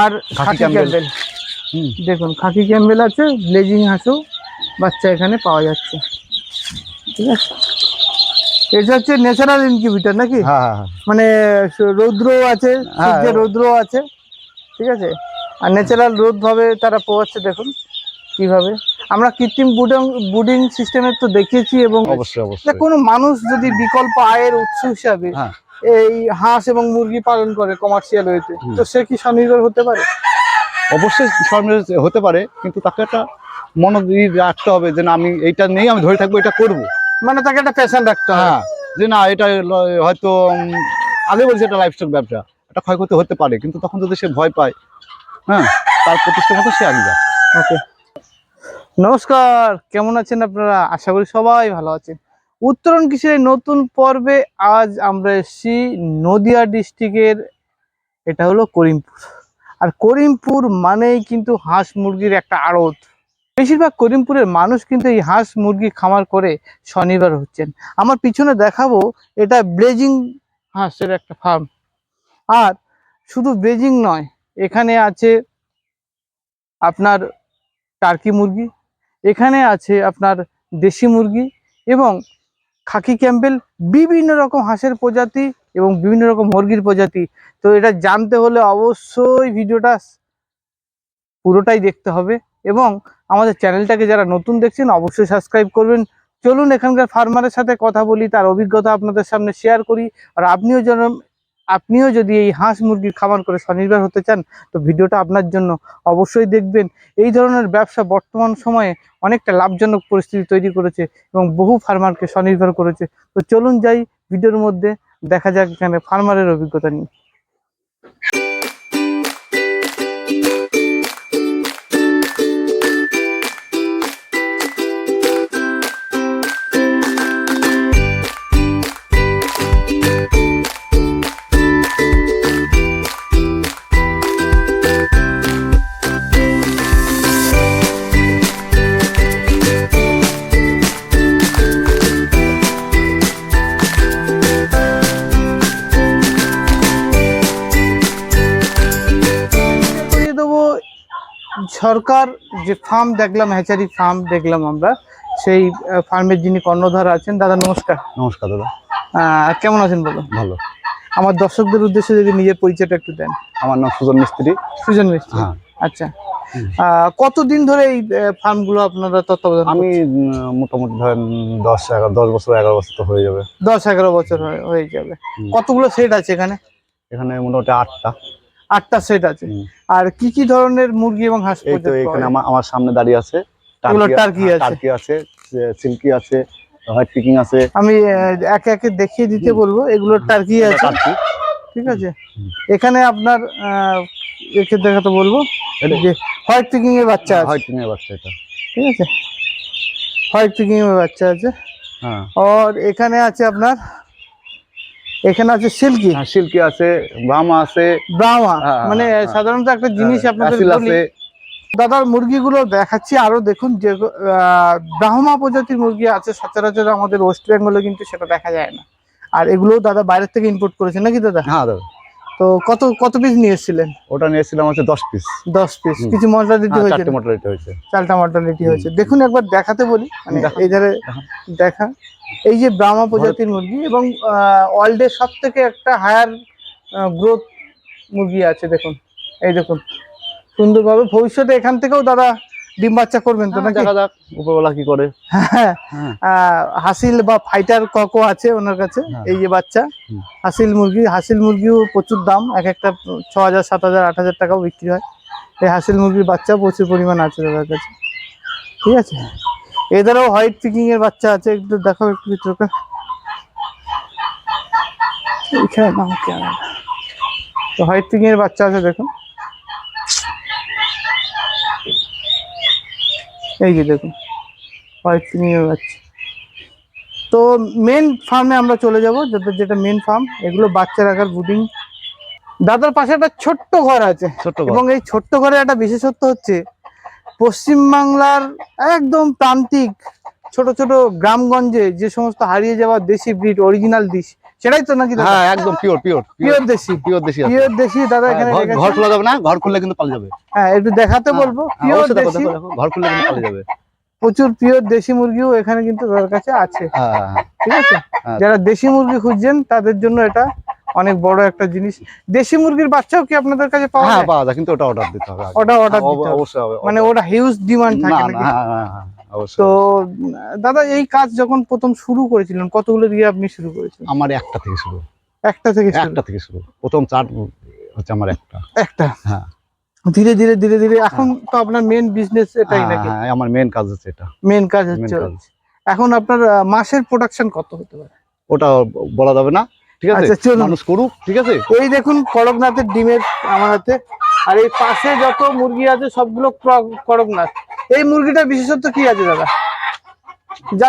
আর khaki Campbell. দেখুন khaki Campbell আছে blazing হাঁসও বাচ্চা এখানে পাওয়া যাচ্ছে। ঠিক আছে? এটা হচ্ছে ন্যাচারাল ইনকিউবেটার নাকি? হ্যাঁ হ্যাঁ হ্যাঁ। মানে রৌদ্র আছে। সূর্যের রৌদ্র আছে ঠিক আছে? আর ন্যাচারাল রোদ ভাবে তারা পোয়াচ্ছে দেখুন কীভাবে। আমরা কৃত্রিম বুডিং বুডিং সিস্টেমের তো দেখিয়েছি এবং কোনো মানুষ যদি বিকল্প আয়ের উৎস হিসাবে এই হাঁস এবং মুরগি পালন করে কমার্শিয়াল হুম। তো সে কি স্বনির্ভর হতে পারে? অবশ্যই স্বনির্ভর হতে পারে কিন্তু তাকে একটা মনোযোগী রাখতে হবে যে না আমি এইটা নেই আমি ধরে থাকব এটা করব। মানে তাকে একটা প্যাশন রাখতে হবে। হ্যাঁ যে না এটা হয়তো আগে বলছি এটা লাইফস্টক ব্যবসা এটা ক্ষয়ক্ষতি হতে পারে কিন্তু তখন যদি সে ভয় পায় হ্যাঁ তার প্রতিষ্ঠা মতো সে আগে যায় ওকে নমস্কার কেমন আছেন আপনারা? আশা করি সবাই ভালো আছেন। উত্তরণ কৃষির নতুন পর্বে আজ আমরা এসেছি নদিয়া ডিস্ট্রিক্টের, এটা হলো করিমপুর। আর করিমপুর মানেই কিন্তু হাঁস মুরগির একটা আড়ত। বেশিরভাগ করিমপুরের মানুষ কিন্তু এই হাঁস মুরগি খামার করে স্বনির্ভর হচ্ছেন। আমার পিছনে দেখাবো, এটা ব্লেজিং হাঁসের একটা ফার্ম আর শুধু ব্লেজিং নয়, এখানে আছে আপনার টার্কি মুরগি, এখানে আছে আপনার দেশি মুরগি এবং খাকি ক্যাম্পেল বিভিন্ন রকম হাঁসের প্রজাতি এবং বিভিন্ন রকম মুরগির প্রজাতি। তো এটা জানতে হলে অবশ্যই ভিডিওটা পুরোটাই দেখতে হবে এবং আমাদের চ্যানেলটাকে যারা নতুন দেখছেন, অবশ্যই সাবস্ক্রাইব করবেন। চলুন এখানকার ফার্মারের সাথে কথা বলি, তার অভিজ্ঞতা আপনাদের সামনে শেয়ার করি। আর আপনিও যেন আপনিও যদি এই হাঁস মুরগির খামার করে স্বনির্ভর হতে চান, তো ভিডিওটা আপনার জন্য অবশ্যই দেখবেন। এই ধরনের ব্যবসা বর্তমান সময়ে অনেকটা লাভজনক পরিস্থিতি তৈরি করেছে এবং বহু ফার্মারকে স্বনির্ভর করেছে। তো চলুন যাই ভিডিওর মধ্যে, দেখা যাক এখানে ফার্মারের অভিজ্ঞতা নিয়ে। সরকার যে ফার্ম দেখলাম হ্যাচারি ফার্ম দেখলাম আমরা সেই ফার্মের যিনি কর্ণধার আছেন দাদা নমস্কার। নমস্কার দাদা। কেমন আছেন বলুন ভালো। আমার দর্শকদের উদ্দেশ্যে যদি নিজের পরিচয়টা একটু দেন। আমার নাম সুজন মিস্ত্রি। সুজন মিস্ত্রি? হ্যাঁ। আচ্ছা। কতদিন ধরে এই ফার্মগুলো আপনারা তত্ত্বাবধান আমি মোটামুটি ধরেন দশ এগারো দশ বছর এগারো বছর তো হয়ে যাবে। দশ এগারো বছর হয়ে- হয়ে যাবে। কতগুলো সেট আছে এখানে? এখানে মোটামুটি আটটা। আটটা সেট আছে। আর কি কি ধরনের মুরগি এবং হাঁস এই তো এখানে আমার আমার সামনে দাঁড়িয়ে আছে। টার্কি আছে। টার্কি আছে সিল্কি আছে হোয়াইট পিকিং আছে। আমি একে একে দেখিয়ে দিতে বলব। এগুলো টার্কি আছে। ঠিক আছে? এখানে আপনার একে দেখাতে বলব। এটা- যে হোয়াইট পিকিং এর বাচ্চা আছে। হোয়াইট পিকিং এর বাচ্চা এটা। ঠিক আছে? হোয়াইট পিকিং এর বাচ্চা আছে। হ্যাঁ। আর এখানে আছে আপনার এখানে আছে সিল্কি। হ্যাঁ সিল্কি আছে ব্রাহ্মা আছে। ব্রাহ্মা। হ্যাঁ, মানে হ্যাঁ, সাধারণত একটা জিনিস হ্যাঁ, আপনাদের আছে। দাদার মুরগিগুলো দেখাচ্ছি আরও দেখুন যে ব্রাহ্মা প্রজাতির মুরগি আছে সচরাচর আমাদের ওয়েস্ট বেঙ্গলে কিন্তু সেটা দেখা যায় না। আর এগুলো দাদা বাইরের থেকে ইম্পোর্ট করেছে নাকি দাদা? হ্যাঁ দাদা। তো কত কত পিস নিয়ে এসেছিলেন ওটা নিয়েছিলাম হচ্ছে দশ পিস দশ পিস। কিছু মর্টালিটি হয়েছে চারটে মোটালিটি হয়েছে। চালটা মর্টালিটি হয়েছে। দেখুন একবার দেখাতে বলি। মানে এই ধারে দেখা। এই যে ব্রাহ্মা প্রজাতির মুরগি এবং ওয়ার্ল্ডের সব থেকে একটা হায়ার গ্রোথ মুরগি আছে দেখুন। এই দেখুন। সুন্দরভাবে ভবিষ্যতে এখান থেকেও দাদা ডিম বাচ্চা করবেন তো হ্যাঁ, নাকি? দেখা যাক উপরওয়ালা কি করে। হ্যাঁ হ্যাঁ। হাসিল বা ফাইটার ককো আছে ওনার কাছে হ্যাঁ। এই যে বাচ্চা। হাসিল মুরগি হাসিল মুরগিও প্রচুর দাম এক একটা ছ হাজার সাত হাজার আট হাজার টাকাও বিক্রি হয়। এই হাসিল মুরগির বাচ্চা প্রচুর পরিমাণ আছে দাদার কাছে। ঠিক আছে? এদেরও হোয়াইট পিকিং এর বাচ্চা আছে একটু দেখো একটু ভিতরটা এখানে নাও ক্যামেরা হোয়াইট পিকিং এর বাচ্চা আছে দেখুন। এই যে দেখুন হোয়াইট এর বাচ্চা তো মেন ফার্মে আমরা চলে যাব যেটা যেটা মেন ফার্ম এগুলো বাচ্চা রাখার বুডিং দাদার পাশে একটা ছোট্ট ঘর আছে। এবং এই ছোট্ট ঘরে একটা বিশেষত্ব হচ্ছে পশ্চিমবাংলার একদম প্রান্তিক ছোট ছোট গ্রামগঞ্জে যে সমস্ত হারিয়ে যাওয়া দেশি ব্রিড অরিজিনাল ডিশ সেটাই তো নাকি দাদা? হ্যাঁ একদম pure pure pure desi. Pure desi pure desi দাদা হ্যাঁ, এখানে ঘর- খোলা যাবে না? ঘর খুললে কিন্তু পালিয়ে যাবে। হ্যাঁ একটু দেখাতে হ্যাঁ, বলব হ্যাঁ, পিওর দেশি। দেখো দেখো ঘর খুললে কিন্তু পালিয়ে যাবে। প্রচুর পিওর দেশি মুরগিও এখানে কিন্তু কাছে আছে। হ্যাঁ হ্যাঁ, হ্যাঁ। ঠিক আছে? হ্যাঁ। যারা দেশি মুরগি খুঁজছেন তাদের জন্য এটা অনেক বড় একটা জিনিস। দেশি মুরগির বাচ্চাও কি আপনাদের কাছে পাওয়া হ্যাঁ যায়? পাওয়া যায় কিন্তু ওটা অর্ডার দিতে হবে। ওটা অর্ডার দিতে হবে। মানে ওটা হিউজ ডিমান্ড থাকে নাকি? হ্যাঁ হ্যাঁ হ্যাঁ তো দাদা এই কাজ যখন প্রথম শুরু করেছিলেন কতগুলো দিয়ে আপনি শুরু করেছিলেন? আমার একটা থেকে শুরু। একটা থেকে একটা থেকে শুরু। প্রথম চার হচ্ছে আমার একটা। একটা? হ্যাঁ। ধীরে ধীরে ধীরে ধীরে। এখন তো আপনার মেন বিজনেস এটাই হ্যাঁ, নাকি? হ্যাঁ, আমার মেন কাজ হচ্ছে এটা। মেন কাজ হচ্ছে। এখন আপনার মাসের প্রোডাকশন কত হতে পারে? ওটা বলা যাবে না ঠিক আছে? আচ্ছা, মানুষ করুক ঠিক আছে? এই দেখুন করকনাথের ডিমের আমার হাতে। আর এই পাশে যত মুরগি আছে সবগুলো ক্র- করকনাথ এই মুরগিটা বিশেষত্ব কি আছে দাদা? যা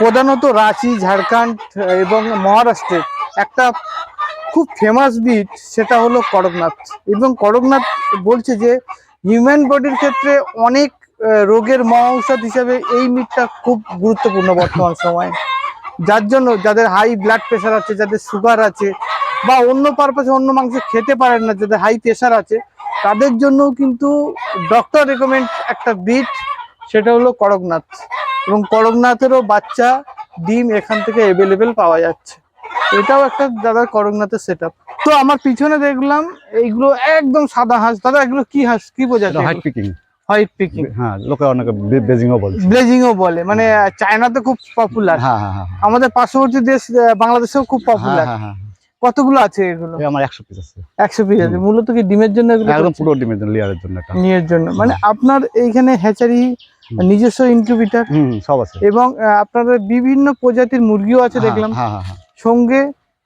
প্রধানত রাঁচি, ঝাড়খণ্ড এবং মহারাষ্ট্রের একটা খুব ফেমাস বিট সেটা হলো করকনাথ। এবং করকনাথ বলছে যে হিউম্যান বডির ক্ষেত্রে অনেক রোগের মহা ঔষধ হিসেবে এই মিটটা খুব গুরুত্বপূর্ণ বর্তমান সময়ে। যার জন্য যাদের হাই ব্লাড প্রেশার আছে, যাদের সুগার আছে, বা অন্য পারপাসে অন্য মাংস খেতে পারেন না, যাদের হাই প্রেশার আছে তাদের জন্য কিন্তু ডক্টর রেকমেন্ড একটা বিট সেটা হলো করকনাথ। এবং করকনাথেরও বাচ্চা ডিম এখান থেকে অ্যাভেলেবেল পাওয়া যাচ্ছে। এটাও একটা দাদার করকনাথের সেট তো আমার পিছনে দেখলাম এইগুলো একদম সাদা হাঁস। দাদা এগুলো কি হাঁস? কি বোঝা হাইট পিকিং হোয়াইট পিকিং হ্যাঁ লোকে অনেকে ব্লেজিংও বলে। মানে চায়নাতে খুব পপুলার হ্যাঁ হ্যাঁ হ্যাঁ। আমাদের পার্শ্ববর্তী দেশ বাংলাদেশেও খুব হ্যাঁ পপুলার হ্যাঁ হ্যাঁ। কতগুলো আছে এগুলো? আমার একশো পিস আছে। একশো পিস আছে। মূলত কি ডিমের জন্য এগুলো একদম পুরো ডিমের জন্য লেয়ারের জন্য এটা। নিয়ের জন্য। মানে আপনার এইখানে হ্যাচারি নিজস্ব ইনকিউবেটর সব আছে। এবং আহ, আপনাদের বিভিন্ন প্রজাতির মুরগিও আছে হ্যাঁ, দেখলাম। হ্যাঁ হ্যাঁ সঙ্গে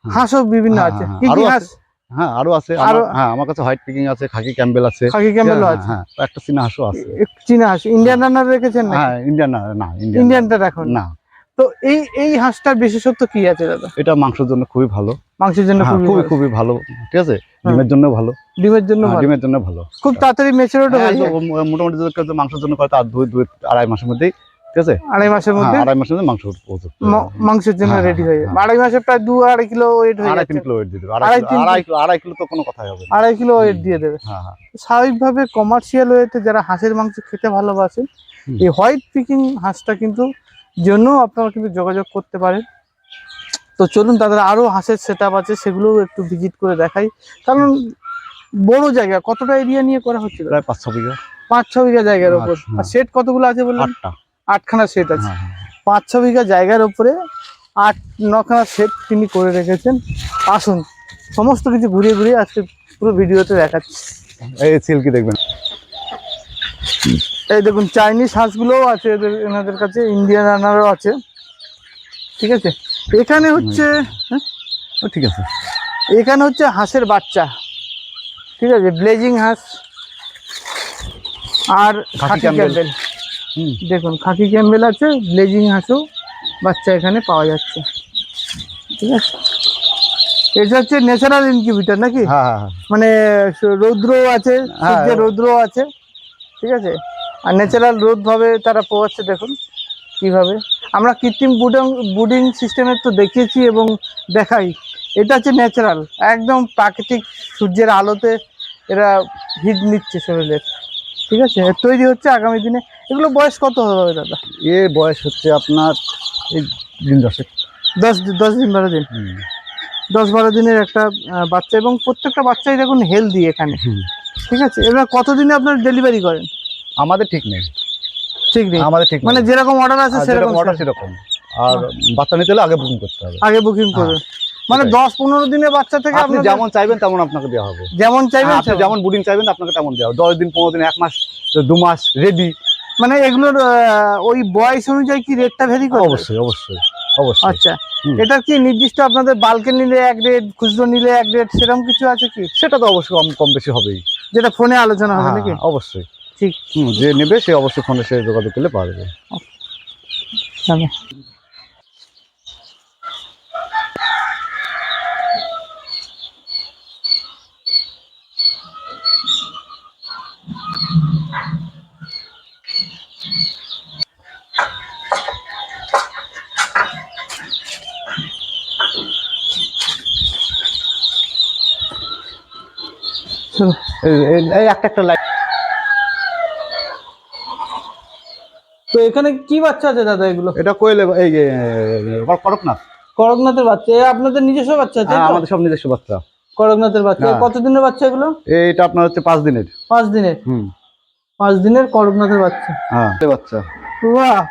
হাঁসও বিভিন্ন আছে। কি কি হাঁস? হ্যাঁ আরও আছে। আরো- আমার- হ্যাঁ আমার কাছে হোয়াইট পিকিং আছে খাকি ক্যাম্বেল আছে। খাকি হ্যাঁ, আছে। হ্যাঁ একটা চীনা হাঁসও আছে। চীনা হাঁস। ইন্ডিয়ান রান্নার রেখেছেন না হ্যাঁ ইন্ডিয়ান না না ইন্ডিয়ান ইন্ডিয়ানটা রাখুন না। তো এই এই হাঁসটার বিশেষত্ব কি আছে দাদা? এটা মাংসের জন্য খুবই ভালো। মাংসের জন্য হ্যাঁ, খুবই খুবই ভালো। ঠিক আছে? ডিমের জন্য ভালো। ডিমের জন্য হ্যাঁ, ভালো। ডিমের জন্য ভালো। খুব তাড়াতাড়ি মেচুরিটি হ্যাঁ, হয়ে যায় মোটামুটি যদি মাংসের জন্য করে তার দুই দুই আড়াই মাসের মধ্যেই ঠিক আছে? আড়াই মাসের মধ্যে? হ্যাঁ, আড়াই মাসের মধ্যে মাংস। মাংসের জন্য হ্যাঁ, রেডি হয়ে যায় হ্যাঁ। আড়াই মাসে প্রায় দু আড়াই কিলো ওয়েট হয়ে আড়াই কিলো ওয়েট দিয়ে দেবে আড়াই আড়াই তিন কিলো। আড়াই কিলো তো কোনো কথাই হবে আড়াই কিলো ওয়েট দিয়ে দেবে। হ্যাঁ হ্যাঁ। স্বাভাবিকভাবে কমার্শিয়াল ওয়েতে যারা হাঁসের মাংস খেতে ভালোবাসেন এই হোয়াইট পিকিং হাঁসটা কিন্তু জন্য আপনারা কিন্তু যোগাযোগ করতে পারেন। তো চলুন তাদের আরও হাঁসের সেট আছে সেগুলোও একটু ভিজিট করে দেখাই। কারণ বড় জায়গা কতটা এরিয়া নিয়ে করা হচ্ছে প্রায় পাঁচ ছ বিঘা। পাঁচ ছ বিঘা জায়গার ওপর আচ্ছা, আর সেট কতগুলো আছে বলুন? আটখানা সেট আছে। হ্যাঁ, হ্যাঁ। পাঁচ ছ বিঘা জায়গার উপরে আট নখানা সেট তিনি করে রেখেছেন। আসুন সমস্ত কিছু ঘুরিয়ে ঘুরিয়ে আজকে পুরো ভিডিওতে দেখাচ্ছি। এই সিল্কি দেখবেন। এই দেখুন চাইনিজ হাঁসগুলোও আছে এদের এনাদের কাছে ইন্ডিয়ান রানারও আছে। ঠিক আছে? এখানে হচ্ছে হ্যাঁ? ঠিক আছে। এখানে হচ্ছে হাঁসের বাচ্চা। ঠিক আছে? ব্লেজিং হাঁস। আর খাকি ক্যাম্বেল। দেখুন খাকি ক্যাম্বেল আছে ব্লেজিং হাঁসও বাচ্চা এখানে পাওয়া যাচ্ছে। ঠিক আছে? এটা হচ্ছে ন্যাচারাল ইনকিউবেটর নাকি? হ্যাঁ হ্যাঁ মানে রৌদ্র আছে। সূর্যের রৌদ্র আছে। ঠিক আছে? আর ন্যাচারাল রোদভাবে তারা পোয়াচ্ছে দেখুন কীভাবে। আমরা কৃত্রিম বুডিং বুডিং সিস্টেমের তো দেখিয়েছি এবং দেখাই। এটা হচ্ছে ন্যাচারাল একদম প্রাকৃতিক সূর্যের আলোতে এরা হিট নিচ্ছে শরীরের। ঠিক আছে? তৈরি হচ্ছে আগামী দিনে। এগুলো বয়স কত হবে দাদা? এ বয়স হচ্ছে আপনার এই দিন দশেক। দশ দশ দিন বারো দিন। দশ বারো দিনের একটা বাচ্চা এবং প্রত্যেকটা বাচ্চাই দেখুন হেলদি এখানে। ঠিক আছে? এবার কতদিনে আপনার ডেলিভারি করেন? আমাদের ঠিক নেই। ঠিক নেই? আমাদের ঠিক মানে যেরকম অর্ডার আছে সেরকম অর্ডার সেরকম। আর বাচ্চা নিতে হলে আগে বুকিং করতে হবে। আগে বুকিং করবে মানে দশ পনেরো দিনের বাচ্চা থেকে আপনি যেমন চাইবেন তেমন আপনাকে দেওয়া হবে। যেমন চাইবেন হ্যাঁ, আপনি যেমন বুডিং চাইবেন আপনাকে তেমন দেওয়া হবে। দশ দিন পনেরো দিন এক মাস দু মাস রেডি মানে এগুলোর ওই বয়স অনুযায়ী কি রেটটা ভেরি করে? অবশ্যই অবশ্যই। অবশ্যই। আচ্ছা। হুম। এটা কি নির্দিষ্ট আপনাদের বালকে নিলে এক রেট খুচরো নিলে এক রেট সেরকম কিছু আছে কি? সেটা তো অবশ্যই কম কম বেশি হবেই। যেটা ফোনে আলোচনা হবে হ্যাঁ, নাকি? অবশ্যই। ঠিক। যে নেবে সে অবশ্যই ফোনে সে যোগাযোগ করলে পাওয়া যাবে। এই- এই- এই একটা একটা লাইট তো এখানে কি বাচ্চা আছে দাদা এগুলো? এটা কোয়েলে এই করকনাথ। করকনাথের বাচ্চা। আপনাদের নিজস্ব বাচ্চা আছে হ্যাঁ আমাদের সব নিজস্ব বাচ্চা। করকনাথের বাচ্চা। হ্যাঁ। কতদিনের বাচ্চা এগুলো? এইটা আপনার হচ্ছে পাঁচ দিনের। পাঁচ দিনের? হুম। পাঁচ দিনের করকনাথের বাচ্চা। হ্যাঁ বাচ্চা। বাহ!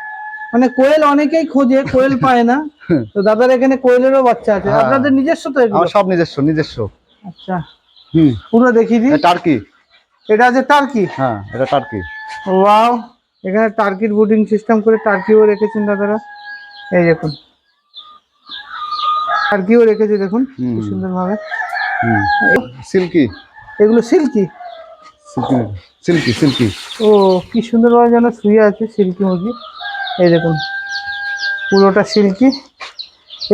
মানে কোয়েল অনেকেই খোঁজে কোয়েল পায় না। তো দাদার এখানে কোয়েলেরও বাচ্চা আছে। হ্যাঁ। আপনাদের নিজস্ব তো সব নিজস্ব নিজস্ব। আচ্ছা। হুম। পুরো দেখিয়ে দিই। টার্কি। এটা আছে টার্কি? হ্যাঁ এটা টার্কি। ওয়াও এখানে টার্কির বুটিং সিস্টেম করে টার্কিও রেখেছেন দাদারা। এই দেখুন। টার্কিও রেখেছে দেখুন। কি সুন্দর সিল্কি। এগুলো সিল্কি? Silky silky silky. ও কি সুন্দরভাবে যেন শুয়ে আছে সিল্কি মুরগি। এই দেখুন পুরোটা সিল্কি।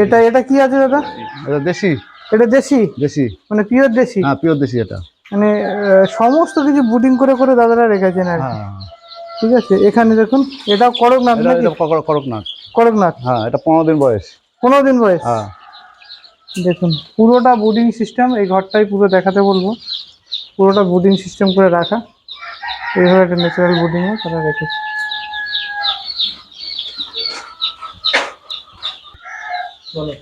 এটা এটা কি আছে দাদা? এটা দেশি। এটা দেশি? দেশি। মানে পিওর দেশি? হ্যাঁ পিওর দেশি এটা। মানে সমস্ত কিছু বুটিং করে করে দাদারা রেখেছেন আর হ্যাঁ। ঠিক আছে? এখানে দেখুন এটাও করকনাথ এটা নাকি? এটা করকনাথ। করকনাথ? হ্যাঁ এটা পনেরো দিন বয়স। পনেরো দিন বয়স? হ্যাঁ। দেখুন পুরোটা বোর্ডিং সিস্টেম এই ঘরটাই পুরো দেখাতে বলব। পুরোটা বোর্ডিং সিস্টেম করে রাখা। এইভাবে একটা ন্যাচারাল বোর্ডিংও তারা রেখেছে। বলো।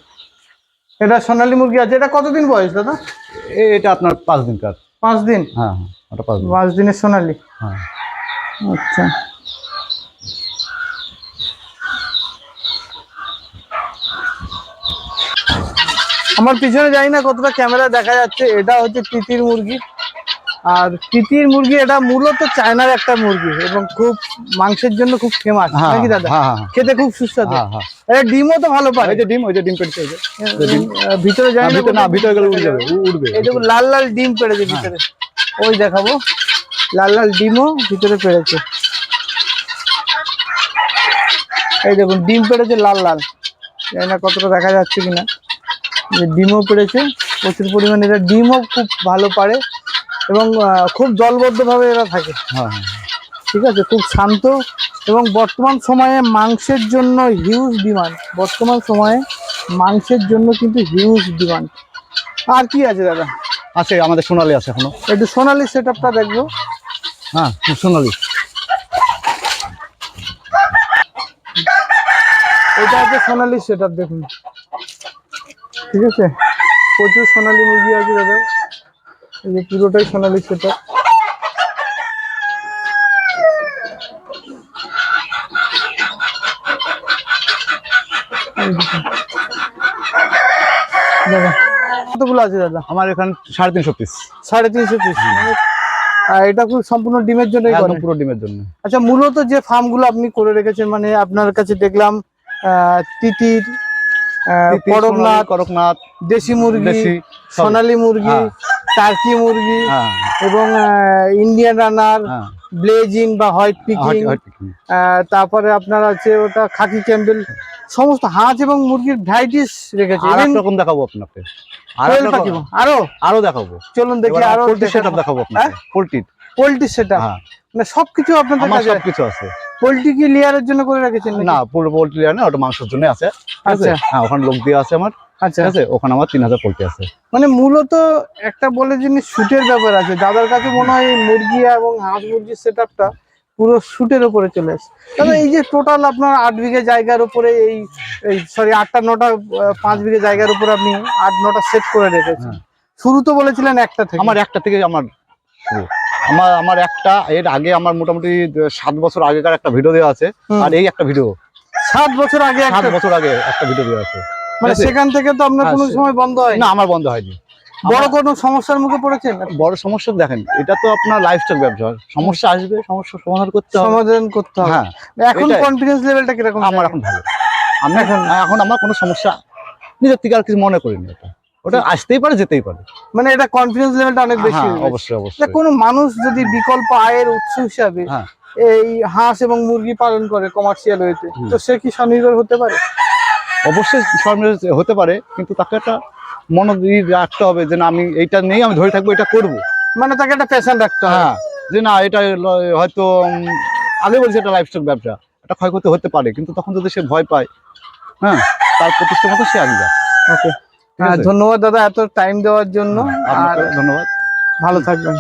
এটা সোনালী মুরগি আছে। এটা কতদিন বয়স দাদা? এ- এটা আপনার পাঁচ দিন কাজ। পাঁচ দিন? হ্যাঁ হ্যাঁ ওটা পাঁচ দিন। পাঁচ দিনের সোনালী? হ্যাঁ। আচ্ছা। আমার পিছনে জানি না কতটা ক্যামেরা দেখা যাচ্ছে। এটা হচ্ছে তিতির মুরগি। আর তিতির মুরগি এটা মূলত চায়নার একটা মুরগি এবং খুব মাংসের জন্য খুব ফেমাস হ্যাঁ নাকি দাদা? হ্যাঁ হ্যাঁ খেতে খুব সুস্বাদু। এটা ডিমও তো ভালো পারে। ওই যে ডিম ওই যে ডিম পেড়েছে ভিতরে না, ভিতরে না ভিতরে গেলে উড়ে যাবে উড়বে। এই দেখুন লাল লাল ডিম পেড়েছে ভিতরে। ওই দেখাবো। লাল লাল ডিমও ভিতরে পেড়েছে। এই দেখুন ডিম পেড়েছে লাল লাল। জানি না কতটা দেখা যাচ্ছে কিনা। যে ডিমও পেড়েছে। প্রচুর পরিমাণে। এরা ডিমও খুব ভালো পারে। এবং খুব জলবদ্ধভাবে এরা থাকে। হ্যাঁ হ্যাঁ। ঠিক আছে? খুব শান্ত এবং বর্তমান সময়ে মাংসের জন্য হিউজ ডিমান্ড বর্তমান সময়ে মাংসের জন্য কিন্তু হিউজ ডিমান্ড আর কি আছে দাদা? আছে আমাদের সোনালি আছে এখনও। একটু সোনালি সেট আপটা দেখব। হ্যাঁ সোনালি। এটা হচ্ছে সোনালি সেট আপ দেখুন। ঠিক আছে? প্রচুর সোনালি মুরগি আছে দাদা। এই যে পুরোটাই সোনালি সেট। দাদা কতগুলো আছে দাদা? আমার এখানে সাড়ে তিনশো পিস সাড়ে তিনশো পিস আর এটা খুব সম্পূর্ণ ডিমের জন্যই পুরো ডিমের জন্য। আচ্ছা মূলত যে ফার্মগুলো আপনি করে রেখেছেন মানে আপনার কাছে দেখলাম আহ, তিতির করকনাথ করকনাথ দেশি মুরগি। সোনালী মুরগি হ্যাঁ। টার্কি মুরগি হ্যাঁ। এবং ইন্ডিয়ান রানার হ্যাঁ। ব্লেজিং বা হোয়াইট পিকিং। তারপরে আপনার আছে ওটা খাকি ক্যাম্বেল সমস্ত হাঁস এবং মুরগির ভ্যারাইটিস রেখেছে। আর Even রকম দেখাবো আপনাকে। আর আরও? আরও দেখাবো। চলুন দেখি আরও পোল্ট্রি সেটআপ দেখাবো। আপনাকে। পোল্ট্রির পোল্ট্রি সেটা হ্যাঁ। মানে সবকিছু আপনাদের কাছে সবকিছু আছে। পোল্ট্রি কি লেয়ারের জন্য করে রেখেছেন? না পুরো পোল্ট্রি না ওটা মাংসের জন্য আছে। আছে? আচ্ছা। হ্যাঁ ওখানে লোক দিয়ে আছে আমার। আচ্ছা। আছে? ওখানে আমার তিন হাজার পোল্ট্রি আছে। মানে মূলত একটা বলে জিনিস শুটের ব্যাপার আছে। দাদার কাছে মনে হয় মুরগি এবং হাঁস মুরগির সেট পুরো শুটের উপরে চলে আসে। এই যে টোটাল আপনার আট বিঘে জায়গার উপরে এই এই সরি আটটা নটা পাঁচ বিঘে জায়গার উপরে আপনি আট নটা সেট করে রেখেছেন। হ্যাঁ। শুরু তো বলেছিলেন একটা থেকে। আমার একটা থেকে আমার আমার আমার একটা এর আগে আমার মোটামুটি সাত বছর আগেকার একটা ভিডিও দেওয়া আছে। আর এই একটা ভিডিও সাত বছর আগে সাত বছর আগে একটা ভিডিও দেওয়া আছে। মানে সেখান থেকে তো আপনার হ্যাঁ, কোনো সময় বন্ধ হয়? না আমার বন্ধ হয়নি। বড় কোনো সমস্যার মুখে পড়েছেন? বড় সমস্যা দেখেন এটা তো আপনার লাইফস্টাইল ব্যবসা। সমস্যা আসবে সমস্যা সমাধান করতে হবে। সমাধান করতে হবে। হ্যাঁ এখন কনফিডেন্স লেভেলটা কীরকম আমার এখন ভালো। আমি এখন? এখন আমার কোনো সমস্যা নিজের থেকে আর কিছু মনে করিনি এটা। ওটা আসতেই পারে যেতেই পারে। মানে এটা কনফিডেন্স লেভেলটা অনেক বেশি হ্যাঁ। অবশ্যই অবশ্যই। কোনো মানুষ যদি বিকল্প আয়ের উৎস হিসাবে হ্যাঁ। এই হাঁস এবং মুরগি পালন করে কমার্শিয়াল হুম। তো সে কি স্বনির্ভর হতে পারে? অবশ্যই স্বনির্ভর হতে পারে কিন্তু তাকে একটা মনোযোগী রাখতে হবে যে না আমি এইটা নেই আমি ধরে থাকব এটা করব। মানে তাকে একটা প্যাশন রাখতে হবে হ্যাঁ যে না এটা হয়তো আগে বলছি এটা লাইফস্টক ব্যবসা এটা ক্ষয়ক্ষতি হতে পারে কিন্তু তখন যদি সে ভয় পায় হ্যাঁ তার প্রতিষ্ঠা মতো সে আগে যায় ওকে। হ্যাঁ ধন্যবাদ দাদা এত টাইম দেওয়ার জন্য। আর আপনাকে ধন্যবাদ। ভালো থাকবেন।